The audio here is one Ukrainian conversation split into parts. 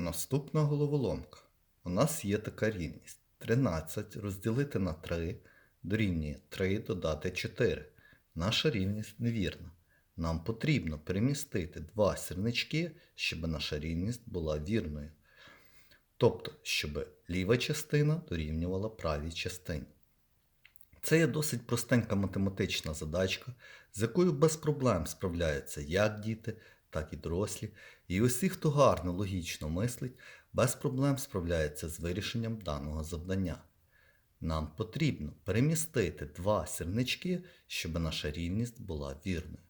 Наступна головоломка. У нас є така рівність. 13 розділити на 3 дорівнює 3 додати 4. Наша рівність невірна. Нам потрібно перемістити два сірнички, щоб наша рівність була вірною. Тобто, щоб ліва частина дорівнювала правій частині. Це є досить простенька математична задачка, з якою без проблем справляються як діти, так і дорослі. І усі, хто гарно логічно мислить, без проблем справляється з вирішенням даного завдання. Нам потрібно перемістити два сірнички, щоб наша рівність була вірною.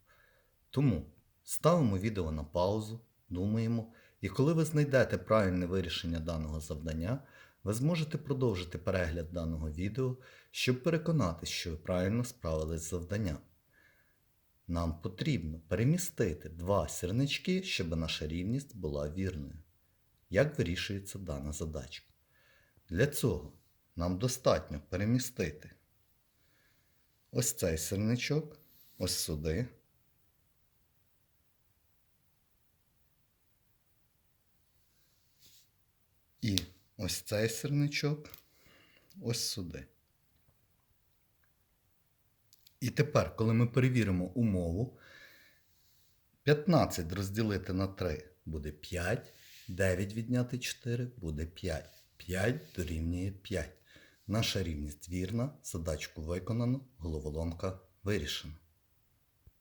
Тому ставимо відео на паузу, думаємо, і коли ви знайдете правильне вирішення даного завдання, ви зможете продовжити перегляд даного відео, щоб переконатися, що ви правильно справились з завданням. Нам потрібно перемістити два сірнички, щоб наша рівність була вірною. Як вирішується дана задачка? Для цього нам достатньо перемістити ось цей сірничок, ось сюди. І ось цей сірничок ось сюди. І тепер, коли ми перевіримо умову, 15 розділити на 3 буде 5, 9 відняти 4 буде 5. 5 дорівнює 5. Наша рівність вірна, задачку виконано, головоломка вирішена.